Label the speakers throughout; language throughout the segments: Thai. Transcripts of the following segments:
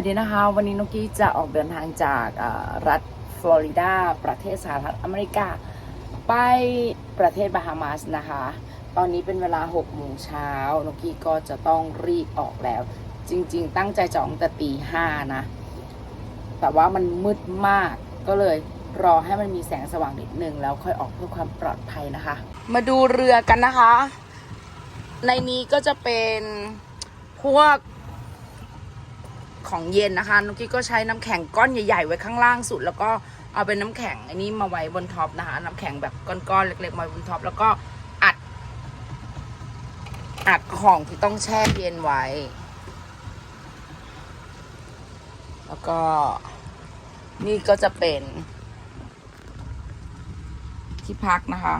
Speaker 1: วัสดีนะคะ วันนี้นกกี้จะออกเดินทางจากรัฐฟลอริดา ประเทศสหรัฐอเมริกา ไปประเทศบาฮามาสนะคะ ตอนนี้เป็นเวลา6โมงเช้านกกี้ก็จะต้องรีบออกแล้ว จริง ๆ ตั้งใจจองแต่ตีห้านะ แต่ว่ามันมืดมากก็เลยรอให้มันมีแสงสว่างนิดนึง แล้วค่อยออกเพื่อความปลอดภัยนะคะ มาดูเรือกันนะคะ ในนี้ก็จะเป็นพวก ของเย็นนะคะนุกกี้ก็ใช้น้ำแข็งก้อนใหญ่ๆไว้ข้างล่างสุด แล้วก็เอาเป็นน้ำแข็งอันนี้มาไว้บนท็อปนะคะ น้ำแข็งแบบก้อนๆเล็กๆมาไว้บนท็อปแล้วก็อัด อัดของที่ต้องแช่เย็นไว้ แล้วก็นี่ก็จะเป็นที่พักนะคะ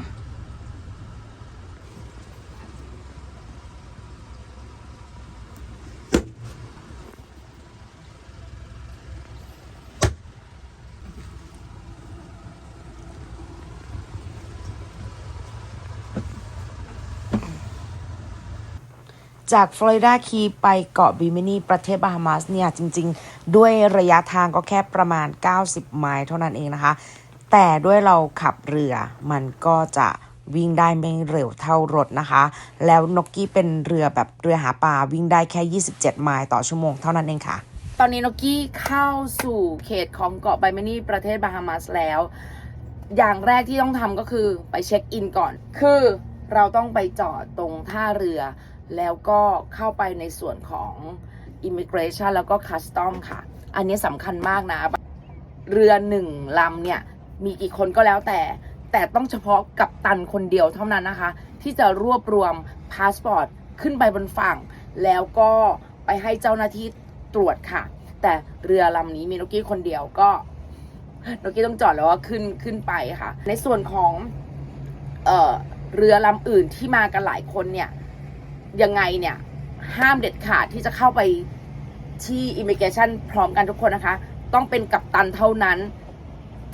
Speaker 1: จากฟลอริดาคีไปเกาะบิมินีประเทศบาฮามาสเนี่ยจริง ๆ ด้วยระยะทางก็แค่ประมาณ 90 ไมล์เท่านั้นเองนะคะ แต่ด้วยเราขับเรือมันก็จะวิ่งได้ไม่เร็วเท่ารถนะคะ แล้วนกกี้เป็นเรือแบบเรือหาปลาวิ่งได้แค่ 27 ไมล์ต่อชั่วโมงเท่านั้นเองค่ะ ตอนนี้นกกี้เข้าสู่เขตของเกาะไบมินีประเทศบาฮามาสแล้ว อย่างแรกที่ต้องทำก็คือไปเช็คอินก่อน คือเราต้องไปจอดตรงท่าเรือ แล้วก็เข้าไปในส่วนของ Immigration แล้วก็ Custom ค่ะ อันนี้สำคัญมากนะ เรือหนึ่งลำเนี่ย มีกี่คนก็แล้วแต่ แต่ต้องเฉพาะกับตันคนเดียวเท่านั้นนะคะ ที่จะรวบรวมพาสปอร์ตขึ้นไปบนฝั่ง แล้วก็ไปให้เจ้าหน้าที่ตรวจค่ะ แต่เรือลำนี้มีนกี้คนเดียวก็นกี้ต้องจอดแล้วก็ขึ้นขึ้นไปค่ะ ในส่วนของเออเรือลำอื่นที่มากันหลายคนเนี่ย ยังไงเนี่ย ห้ามเด็ดขาดที่จะเข้าไปที่ immigration พร้อมกันทุกคนนะคะ ต้องเป็นกัปตันเท่านั้น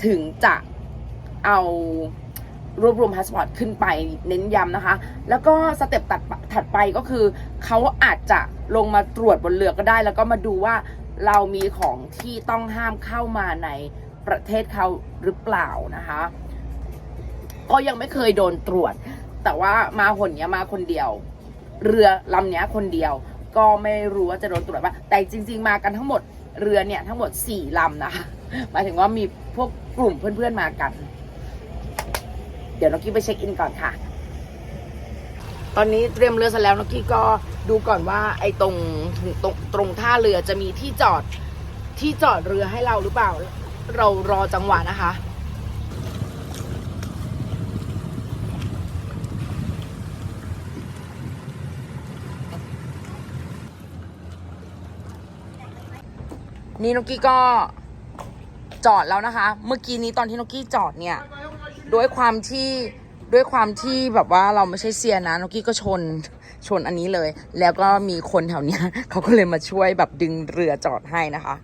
Speaker 1: ถึงจะเอารวบรวมพาสปอร์ตขึ้นไปเน้นย้ำนะคะ แล้วก็สเต็ปตัดถัดไปก็คือเขาอาจจะลงมาตรวจบนเรือก็ได้ แล้วก็มาดูว่าเรามีของที่ต้องห้ามเข้ามาในประเทศเขาหรือเปล่านะคะ ก็ยังไม่เคยโดนตรวจ แต่ว่ามาหนเนี้ยมาคนเดียว เรือลำนี้คนเดียว ก็ไม่รู้ว่าจะโดนตรวจป่ะแต่จริง ๆ มากันทั้งหมดเรือเนี่ยทั้งหมดสี่ลำนะคะหมายถึงว่ามีพวกกลุ่มเพื่อนๆมากัน เดี๋ยวนกกี้ไปเช็คอินก่อนค่ะ ตอนนี้เตรียมเรือเสร็จแล้วนกกี้ก็ดูก่อนว่า ไอ้ตรงตรงตรงท่าเรือจะมีที่จอดที่จอดเรือให้เราหรือเปล่า เรารอจังหวะนะคะ นี่นกกี้ก็จอดแล้วนะคะ เมื่อกี้นี้ตอนที่นกกี้จอดเนี่ยด้วยความที่ด้วยความที่แบบว่าเราไม่ใช่เซียนนะนกกี้ก็ชนชนอันนี้เลย แล้วก็มีคนแถวเนี้ยเขาก็เลยมาช่วยแบบดึงเรือจอดให้นะคะ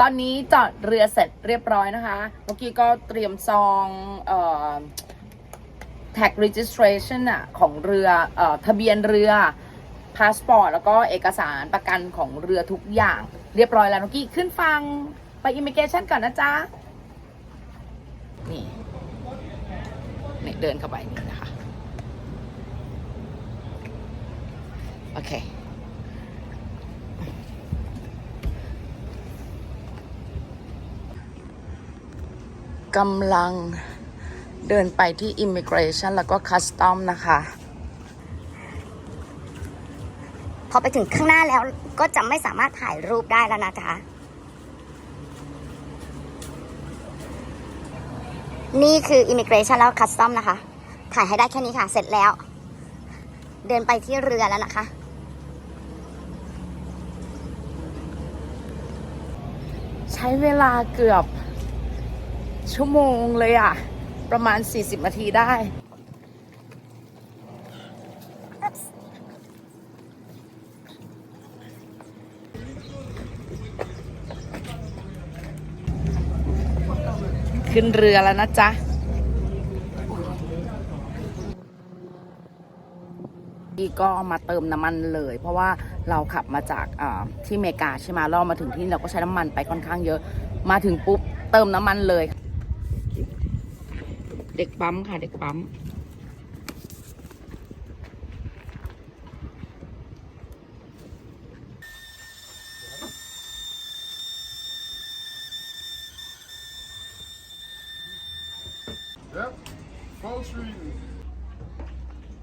Speaker 1: ตอนนี้จอดเรือเสร็จเรียบร้อยนะคะนกกี้ก็เตรียมซองเอ่อ tag registration อะของเรือเอ่อทะเบียนเรือ พาสปอร์ตแล้วก็เอกสารประกันของเรือทุกอย่าง เรียบร้อยแล้วนกกี้ขึ้นฟังไปอิมิเกชันก่อนนะจ๊ะ นี่นี่เดินเข้าไปนี่นะคะ โอเคกำลังเดินไปที่ Immigration แล้วก็ Custom นะคะ
Speaker 2: อไปถึงข้างหน้าแล้วก็จะไม่สามารถถ่ายรูปได้แล้วนะจ๊ะนี่คือ Immigration แล้ว Custom นะคะ ถ่ายให้ได้แค่นี้ค่ะ เสร็จแล้ว เดินไปที่เรือแล้วนะคะ
Speaker 1: ใช้เวลาเกือบชั่วโมงเลยอะประมาณ 40นาทีได้ ขึ้นเรือแล้วนะจ๊ะดีก็มาเติมน้ำมันเลย เพราะว่าเราขับมาจากที่เมกาใช่ไหมเรามาถึงที่นี่เราก็ใช้น้ำมันไปค่อนข้างเยอะ มาถึงปุ๊บเติมน้ำมันเลย เด็กปั๊มค่ะเด็กปั๊ม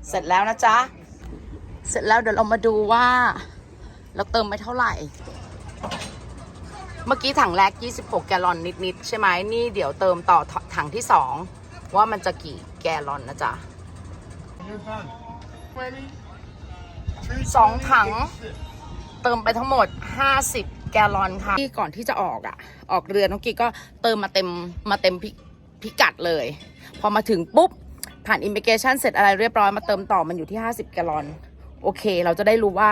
Speaker 1: เสร็จแล้วนะจ๊ะ เสร็จแล้วเดี๋ยวเรามาดูว่า เราเติมไปเท่าไหร่ เมื่อกี้ถังแรก 26 แกลลอนนิดๆใช่ไหมนี่เดี๋ยวเติมต่อถังที่ 2 ว่ามันจะกี่แกลลอนนะจ๊ะ
Speaker 3: You're done. 20.
Speaker 1: สองถังเติมไปทั้งหมด 50 แกลลอนค่ะที่ก่อนที่จะออกอะ ออกเรือน้องกีก็เติมมาเต็มมาเต็มพิพิกัดเลย พอมาถึงปุ๊บ ผ่านอิม i เกชันเสร็จอะไรเรียบร้อยมาเติมต่อมันอยู่ที่ 50 แกลลอน โอเค เราจะได้รู้ว่า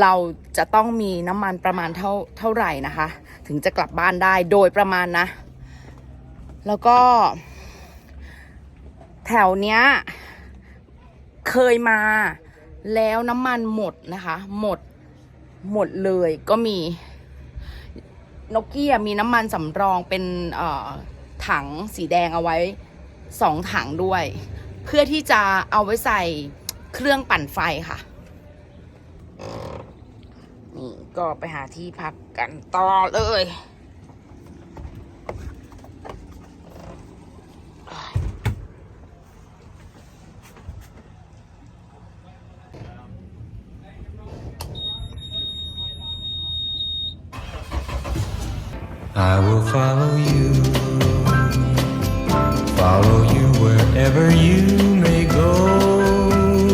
Speaker 1: เราจะต้องมีน้ำมันประมาณเท่าเท่าไหร่นะคะ ถึงจะกลับบ้านได้โดยประมาณนะ แล้วก็ แถวเนี้ย เคยมาแล้วน้ำมันหมดนะคะ หมดหมดเลยก็มีนกกี้มีน้ำมันสำรองเป็นอ่อถังสีแดงเอาไว้ สองถังด้วย เพื่อที่จะเอาไว้ใส่เครื่องปั่นไฟค่ะ นี่ก็ไปหาที่พักกันต่อเลย
Speaker 4: I will follow you, follow you wherever you